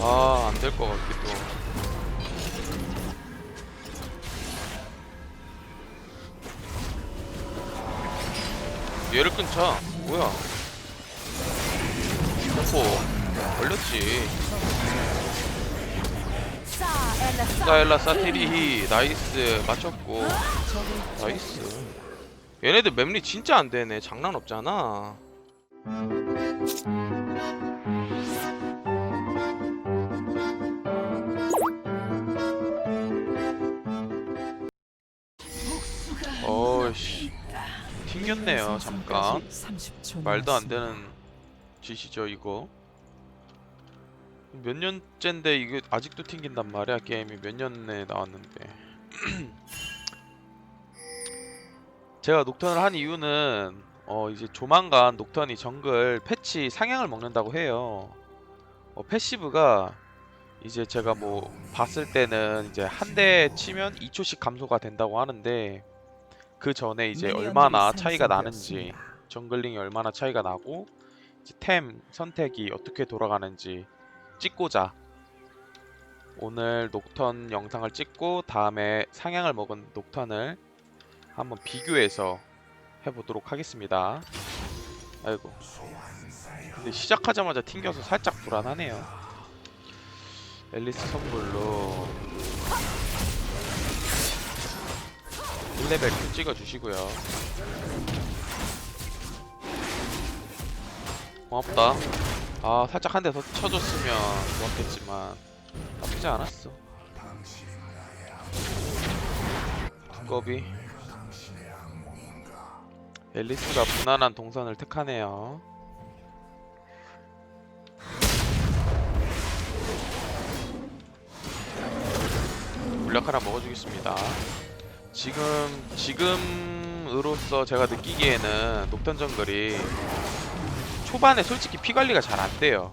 아, 안 될 것 같기도. 얘를 끊자. 뭐야? 뽀뽀. 걸렸지. 사엘라 사티리히 나이스 맞췄고 나이스 얘네들 맵리 진짜 안 되네 장난 없잖아 튕겼네요 잠깐. 말도 안 되는 짓이죠 이거. 몇 년째인데 이게 아직도 튕긴단 말이야 게임이. 몇 년에 나왔는데. 제가 녹턴을 한 이유는 어 이제 조만간 녹턴이 정글 패치 상향을 먹는다고 해요. 어, 패시브가 이제 제가 뭐 봤을 때는 이제 한 대 치면 2초씩 감소가 된다고 하는데 그 전에 이제 얼마나 차이가 나는지 정글링이 얼마나 차이가 나고 템 선택이 어떻게 돌아가는지 찍고자 오늘 녹턴 영상을 찍고 다음에 상향을 먹은 녹턴을 한번 비교해서 해보도록 하겠습니다. 아이고. 근데 시작하자마자 튕겨서 살짝 불안하네요. 앨리스 선물로 1레벨 좀 찍어주시고요. 고맙다. 아 살짝 한 대 더 쳐줬으면 좋았겠지만 나쁘지 않았어 두꺼비 앨리스가 무난한 동선을 택하네요 물약 하나 먹어주겠습니다 지금 지금으로서 제가 느끼기에는 녹턴 정글이 초반에 솔직히 피 관리가 잘 안 돼요.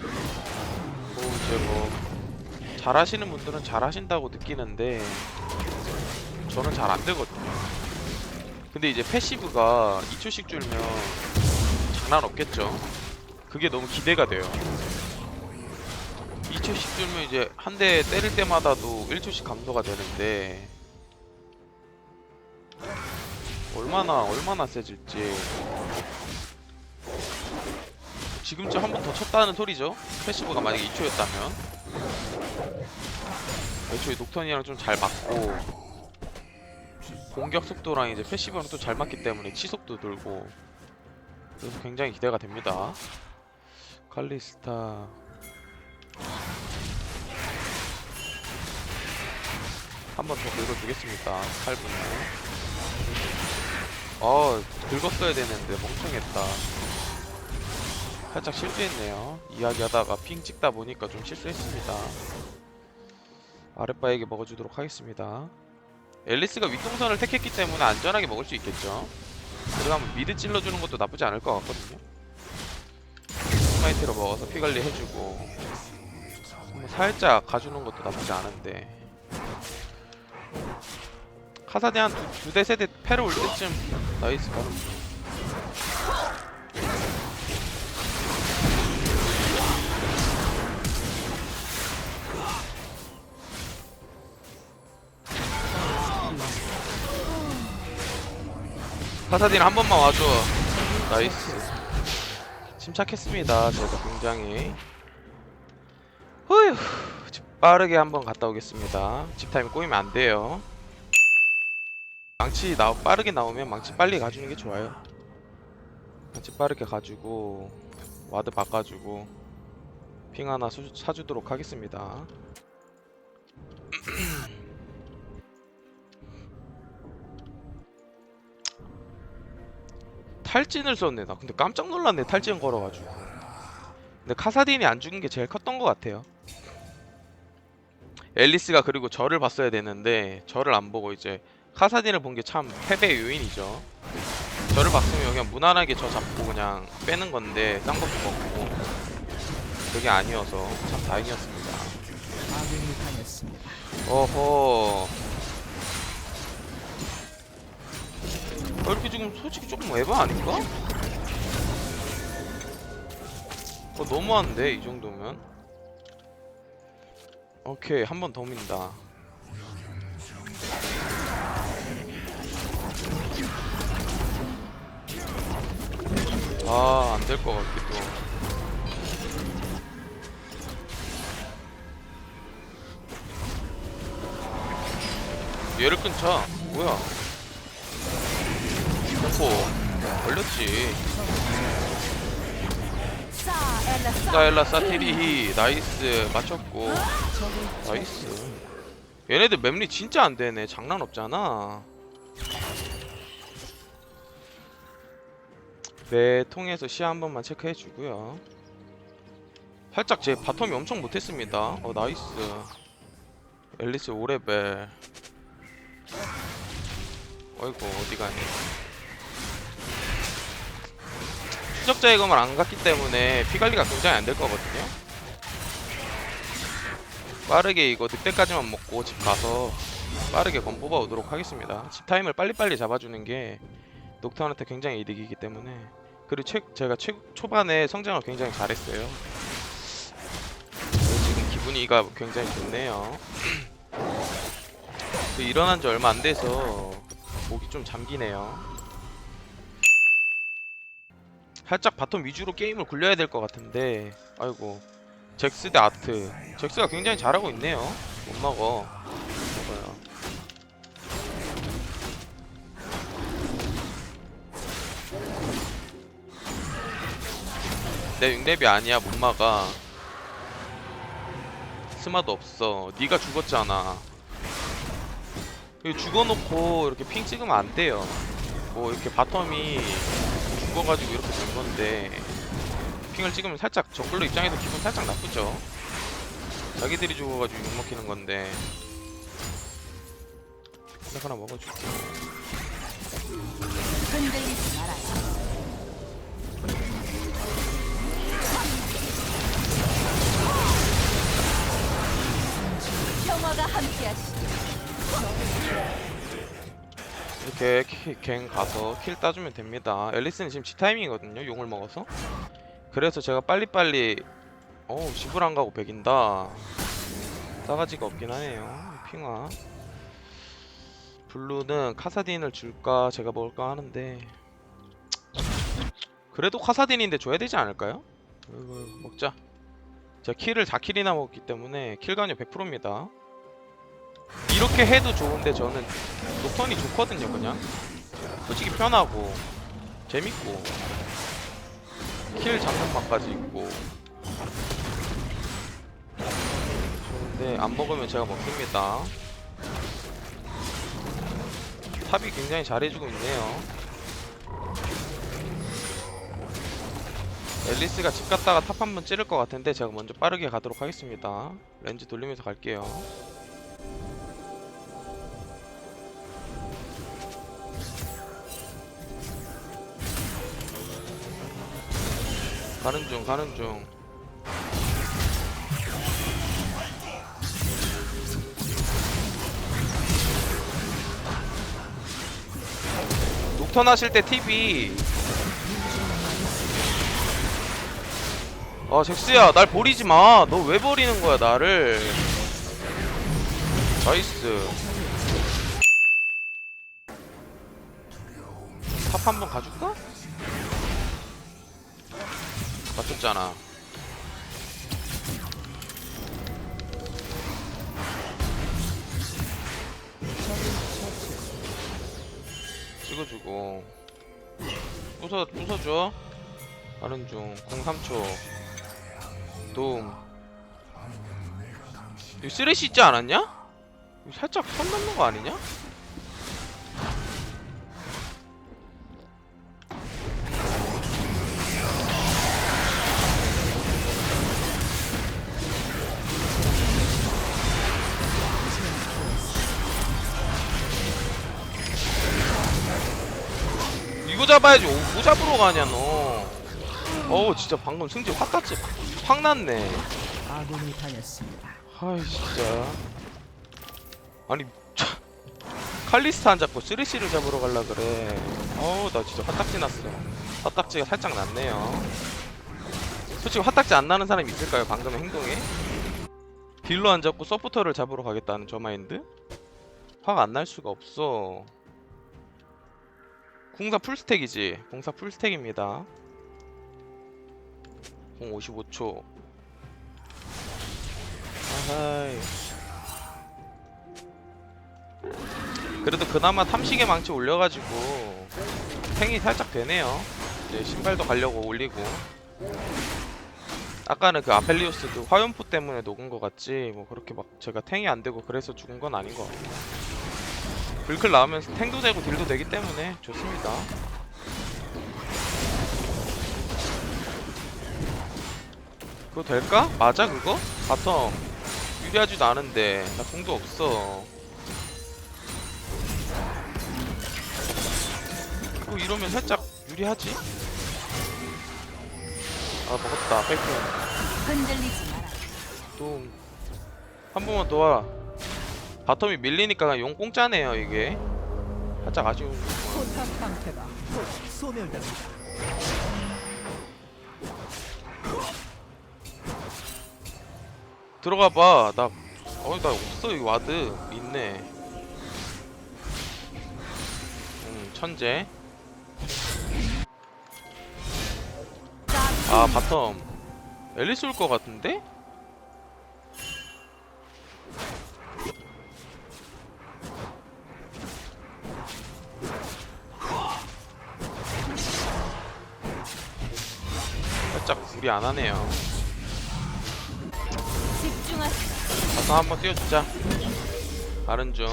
뭐 이제 뭐 잘하시는 분들은 잘하신다고 느끼는데 저는 잘 안 되거든요. 근데 이제 패시브가 2초씩 줄면 장난 없겠죠. 그게 너무 기대가 돼요. 2초씩 줄면 이제 한 대 때릴 때마다도 1초씩 감소가 되는데 얼마나 얼마나 세질지 지금쯤 한 번 더 쳤다는 소리죠. 패시브가 만약에 2초였다면 애초에 녹턴이랑 좀 잘 맞고 공격 속도랑 이제 패시브랑 또 잘 맞기 때문에 치속도 들고 그래서 굉장히 기대가 됩니다. 칼리스타 한 번 더 긁어주겠습니다. 8분에 어 긁었어야 되는데 멍청했다. 살짝 실수했네요. 이야기하다가 핑 찍다 보니까 좀 실수했습니다. 아랫바에게 먹어주도록 하겠습니다. 앨리스가 윗동선을 택했기 때문에 안전하게 먹을 수 있겠죠. 그러면 미드 찔러주는 것도 나쁘지 않을 것 같거든요. 스마이트로 먹어서 피 관리 해주고 한번 살짝 가주는 것도 나쁘지 않은데 카사디 한두 대 세 대 패로 올 때쯤 나이스 바로 카사딘 한 번만 와줘. 나이스. 침착했습니다. 제가 굉장히. 후휴. 집 빠르게 한번 갔다 오겠습니다. 집 타임 꼬이면 안 돼요. 망치 나 빠르게 나오면 망치 빨리 가주는 게 좋아요. 망치 빠르게 가지고 와드 바꿔주고 핑 하나 수, 사주도록 하겠습니다. 탈진을 썼네 나 근데 깜짝 놀랐네 탈진 걸어가지고 근데 카사딘이 안 죽은 게 제일 컸던 것 같아요 앨리스가 그리고 저를 봤어야 되는데 저를 안 보고 이제 카사딘을 본게 참 패배의 요인이죠. 저를 봤으면 그냥 무난하게 저 잡고 그냥 빼는 건데 딴 것도 먹고. 그게 아니어서 참 다행이었습니다. 어허. 어, 이렇게 지금 솔직히 조금 에바 아닌가? 어 너무한데 이 정도면? 오케이 한 번 더 민다 아 안 될 것 같기도 얘를 끊자. 뭐야? 공포 걸렸지. 사엘라 사티리히 나이스. 맞췄고. 나이스. 얘네들 맵리 진짜 안되네. 장난 없잖아 네 통해서 시야 한 번만 체크해 주고요. 살짝 제 바텀이 엄청 못했습니다. 어 나이스. 앨리스 5레벨. 어이구 어디가니 추적자 예검을 안 갔기 때문에 피관리가 굉장히 안 될 거거든요. 빠르게 이거 늑대까지만 먹고 집 가서 빠르게 검 뽑아 오도록 하겠습니다. 집 타임을 빨리빨리 잡아주는 게 녹턴한테 굉장히 이득이기 때문에. 그리고 최, 제가 최, 초반에 성장을 굉장히 잘했어요. 그래서 지금 기분이가 굉장히 좋네요. 그 일어난 지 얼마 안 돼서 목이 좀 잠기네요. 살짝 바텀 위주로 게임을 굴려야 될 것 같은데. 아이고. 잭스 대 아트. 잭스가 굉장히 잘하고 있네요. 못 먹어 내 6렙이 아니야 못 막아 스마도 없어. 네가 죽었잖아. 이거 죽어놓고 이렇게 핑 찍으면 안 돼요. 뭐 이렇게 바텀이 죽어가지고 이렇게 된 건데 핑을 찍으면 살짝 정글러 입장에서 기분 살짝 나쁘죠. 자기들이 죽어가지고 욕먹히는 건데. 하나 하나 먹어줄게 평화가 함께하시죠. 이렇게 키- 갱 가서 킬 따주면 됩니다. 앨리스는 지금 G타이밍이거든요 용을 먹어서. 그래서 제가 빨리빨리 어우 집을 안 가고 백인다. 싸가지가 없긴 하네요 핑화. 블루는 카사딘을 줄까 제가 먹을까 하는데. 그래도 카사딘인데 줘야 되지 않을까요? 먹자. 제가 킬을 4킬이나 먹었기 때문에 킬관여 100%입니다 이렇게 해도 좋은데 저는 녹턴이 좋거든요 그냥. 솔직히 편하고 재밌고 킬 잡는 맛까지 있고. 좋은데 안 먹으면 제가 먹습니다. 탑이 굉장히 잘해주고 있네요. 앨리스가 집 갔다가 탑 한 번 찌를 것 같은데 제가 먼저 빠르게 가도록 하겠습니다. 렌즈 돌리면서 갈게요 가는 중 가는 중. 녹턴 하실 때 TV 아 잭스야 날 버리지 마 너 왜 버리는 거야 나를? 나이스. 탑 한번 가줄까? 맞췄잖아. 찍어주고. 부숴 부숴줘. 하는 중. 03초. 도움. 이거 쓰레쉬 있지 않았냐? 이거 살짝 선 넘는 거 아니냐? 이거 잡아야지. 오, 뭐 잡으러 가냐 너. 어우 진짜 방금 승질 확 갔지? 확 났네. 아군이 당했습니다. 아이 진짜. 아니 차, 칼리스타 안 잡고 쓰레쉬를 잡으러 갈라 그래. 어우 나 진짜 화딱지 났어. 화딱지가 살짝 났네요. 솔직히 화딱지 안 나는 사람이 있을까요 방금의 행동에? 딜로 안 잡고 서포터를 잡으러 가겠다는 저 마인드? 화가 안 날 수가 없어. 궁사 풀스택이지. 궁사 풀스택입니다. 공 55초. 아하이. 그래도 그나마 탐식의 망치 올려가지고 탱이 살짝 되네요. 이제 신발도 가려고 올리고. 아까는 그 아펠리오스 그 화염포 때문에 녹은 것 같지 뭐 그렇게 막 제가 탱이 안 되고 그래서 죽은 건 아닌 것 같아요. 불클 나오면서 탱도 되고 딜도 되기 때문에 좋습니다. 그거 될까? 맞아 그거? 바텀 유리하지도 않은데 나 공도 없어. 뭐 이러면 살짝 유리하지? 아 먹었다 백분 흔들리지 마라. 또한 번만 더 와. 바텀이 밀리니까 그냥 용 공짜네요 이게. 살짝 아쉬운. 포탑 방패가 곧 소멸됩니다. 들어가 봐. 나 어, 나 없어 이 와드 있네. 음 천재. 아 바텀 앨리스 올 것 같은데? 살짝 무리 안 하네요. 바텀 한번 띄워주자. 다른 중.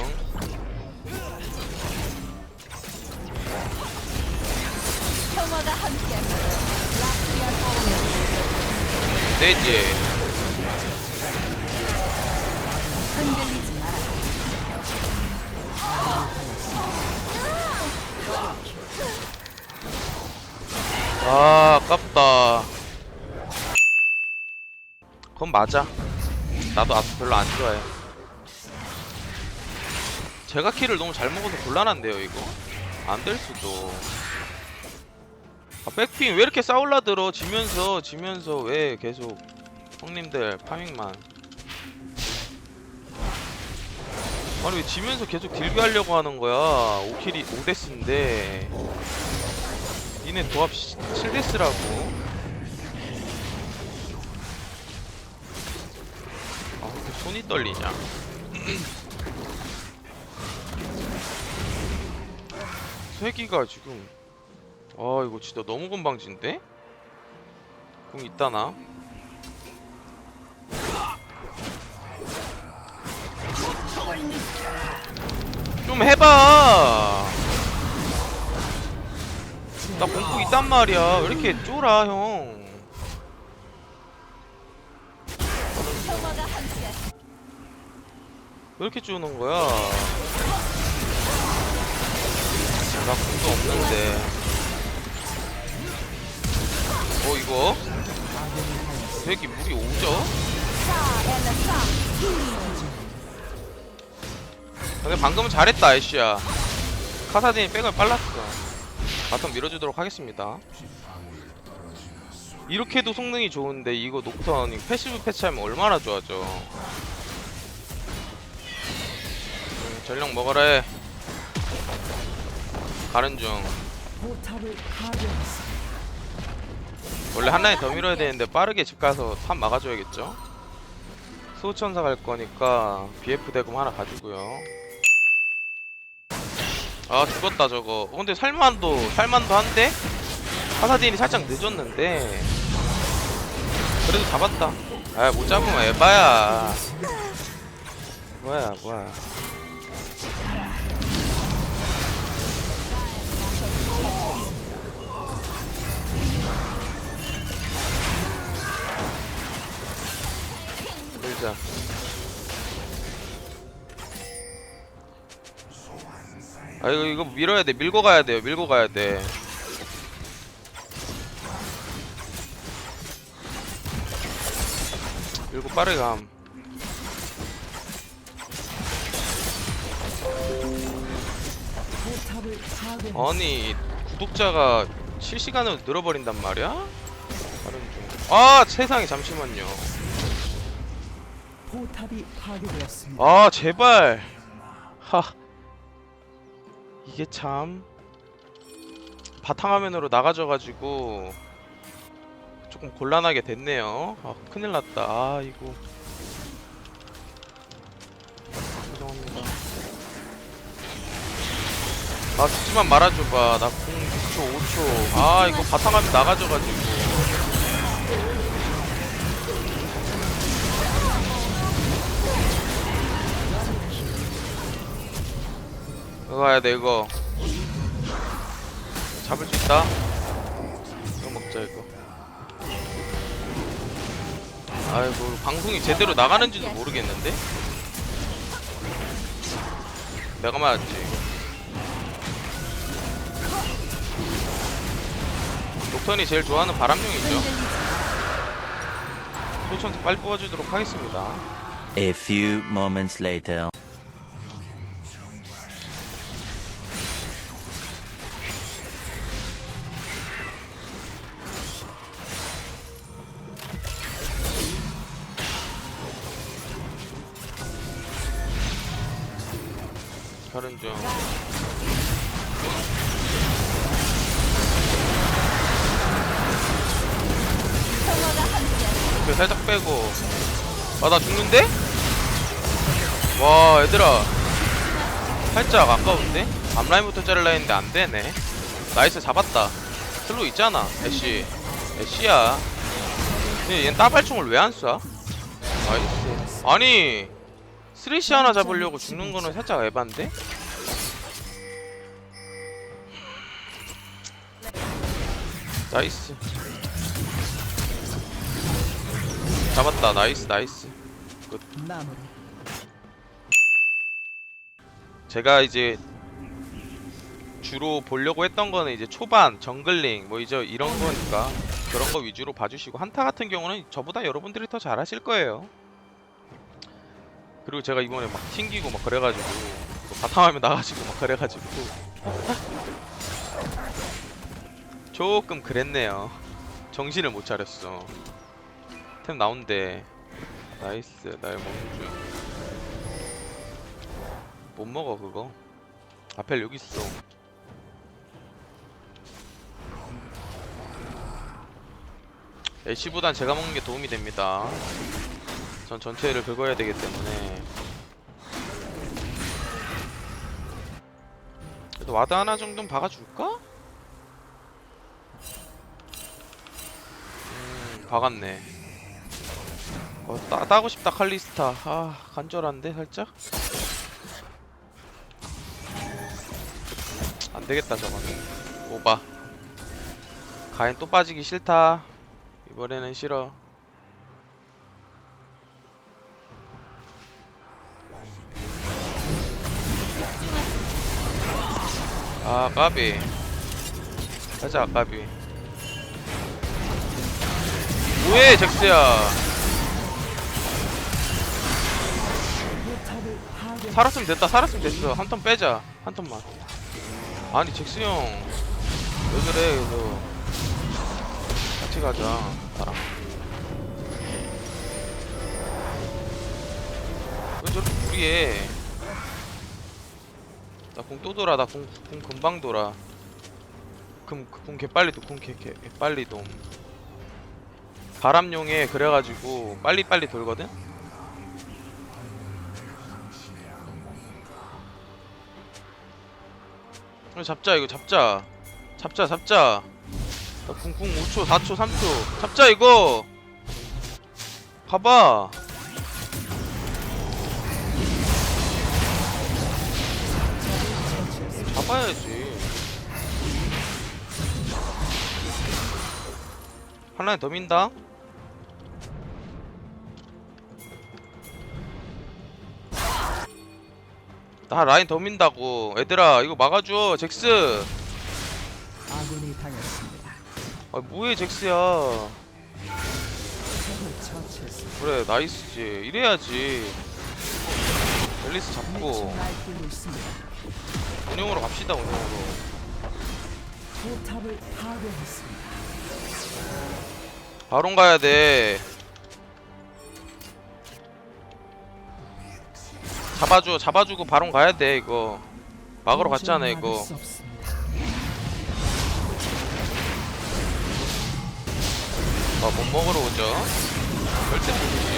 흔들리지 마라. 아 아깝다 그건 맞아. 나도 아프 별로 안 좋아해. 제가 키를 너무 잘 먹어서 곤란한데요 이거? 안 될 수도. 아 백핑 왜 이렇게 싸울라 들어? 지면서 지면서 왜 계속 형님들 파밍만. 아니 왜 지면서 계속 딜비 하려고 하는 거야? 5킬이 5데스인데. 니네 도합 7데스라고 손이 떨리냐? 세기가 지금 아 이거 진짜 너무 건방진데? 궁 있다나? 좀 해봐 나 공포 있단 말이야 왜 이렇게 쫄아 형 왜 이렇게 쪼는 거야? 나 궁도 없는데. 어 이거? 되게 물이 오죠? 근데 방금은 잘했다 애쉬야. 카사딘이 백을 빨랐어. 바텀 밀어주도록 하겠습니다. 이렇게도 성능이 좋은데 이거 녹턴 패시브 패치하면 얼마나 좋아져. 음, 전력 먹어라 해. 가는 중. 원래 한 라인 더 밀어야 되는데 빠르게 집 가서 탑 막아줘야겠죠? 수호천사 갈 거니까 BF 대금 하나 가지고요. 아 죽었다 저거. 어, 근데 살만도 살만도 한데 카사딘이 살짝 늦었는데 그래도 잡았다. 아 못 잡으면 에바야. 뭐야 뭐야. 이거 이거 밀어야 돼. 밀고 가야 돼요. 밀고 가야 돼. 밀고 빠르게 감. 아니 구독자가 실시간으로 늘어버린단 말이야? 다른 중. 아 세상에 잠시만요. 포탑이 파괴되었습니다. 아 제발 하 이게 참 바탕화면으로 나가져가지고 조금 곤란하게 됐네요. 아 큰일났다. 아 이거 죄송합니다. 아 죽지만 말아줘봐. 나공 6초 5초. 아 이거 바탕화면 나가져가지고 이거 가야 돼 이거. 잡을 수 있다. 이거 먹자 이거. 아이고 방송이 제대로 나가는지도 모르겠는데? 내가 맞았지 녹턴이 제일 좋아하는 바람용이죠. 소천수 빨리 뽑아주도록 하겠습니다. A few moments later. 이렇게 살짝 빼고 아 나 죽는데? 와 얘들아 살짝 아까운데? 앞라인부터 자를라 했는데 안되네 나이스 잡았다 슬로우 있잖아 애쉬 애쉬야 근데 얜 따발총을 왜 안 쏴? 나이스 아니 쓰리시 하나 잡으려고 죽는 거는 살짝 에반데? 나이스 잡았다 나이스 나이스 마무리. 제가 이제 주로 보려고 했던 거는 이제 초반 정글링 뭐 이제 이런 거니까 그런 거 위주로 봐주시고 한타 같은 경우는 저보다 여러분들이 더 잘하실 거예요. 그리고 제가 이번에 막 튕기고 막 그래가지고 또 바탕화면 나가지고 막 그래가지고 조금 그랬네요. 정신을 못 차렸어. 템 나온대. 나이스 날 먹는 중. 못 먹어 그거 아펠 여기 있어 애쉬보단 제가 먹는 게 도움이 됩니다 전 전체를 긁어야 되기 때문에 그래도 와드 하나 정도는 박아줄까? 음 박았네 어, 따, 따고 싶다 칼리스타. 아 간절한데 살짝? 안 되겠다 저거는. 오바. 가인 또 빠지기 싫다. 이번에는 싫어. 아 까비. 가자 까비. 뭐해 잭스야 살았으면 됐다 살았으면 됐어. 한 턴 빼자 한 턴만. 아니 잭스 형왜 그래 이거? 같이 가자 나랑. 왜 저렇게 무리해? 나 공 또 돌아 나 공 공 금방 돌아. 금공 개빨리 도공 개, 개, 개빨리 돔. 바람용에 그래가지고 빨리빨리 돌거든 이거 잡자 이거 잡자. 잡자 잡자. 나 궁궁 5초 4초 3초. 잡자 이거. 봐봐. 잡아야지. 한 라인 더 민다 나 라인 더 민다고 얘들아 이거 막아줘 잭스 아군이 당했습니다. 아 뭐해 잭스야 적을 처치했습니다. 그래 나이스지 이래야지 앨리스 잡고 미쳐 날뛰고 있습니다. 운영으로 갑시다 운영으로 포탑을 파괴했습니다. 바론 가야 돼 잡아줘 잡아주고 바론 가야 돼 이거. 막으러 갔잖아 이거. 아, 못 먹으러 오죠. 절대 모르지.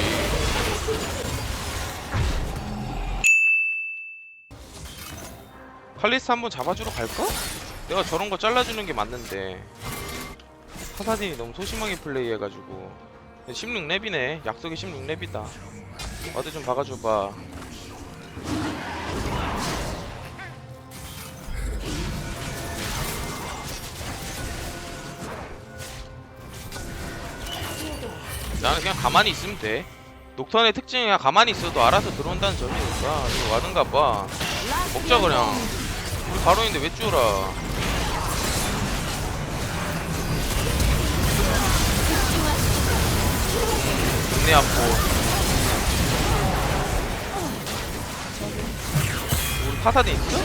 칼리스 한번 잡아주러 갈까? 내가 저런 거 잘라주는 게 맞는데. 파사딘이 너무 소심하게 플레이해가지고. 16렙이네. 약속이 16렙이다. 어디 좀 박아줘봐 나는 그냥 가만히 있으면 돼. 녹턴의 특징이 그냥 가만히 있어도 알아서 들어온다는 점이니까 이거 와든가 봐. 먹자 그냥. 우리 바로인데 왜 쭈라? 동네 앞고 우리 파사딘 있어?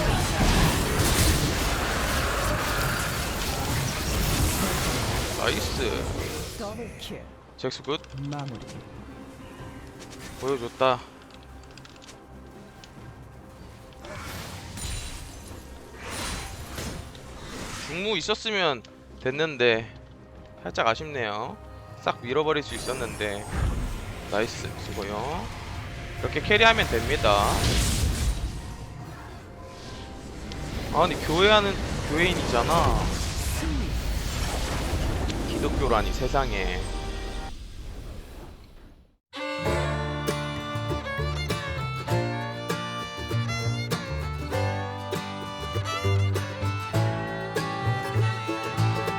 나이스. 더블 킬. 잭스 굿. 마무리. 보여줬다. 중무 있었으면 됐는데 살짝 아쉽네요. 싹 밀어버릴 수 있었는데. 나이스 수고요. 이렇게 캐리하면 됩니다. 아니 교회하는 교회인이잖아. 기독교라니 세상에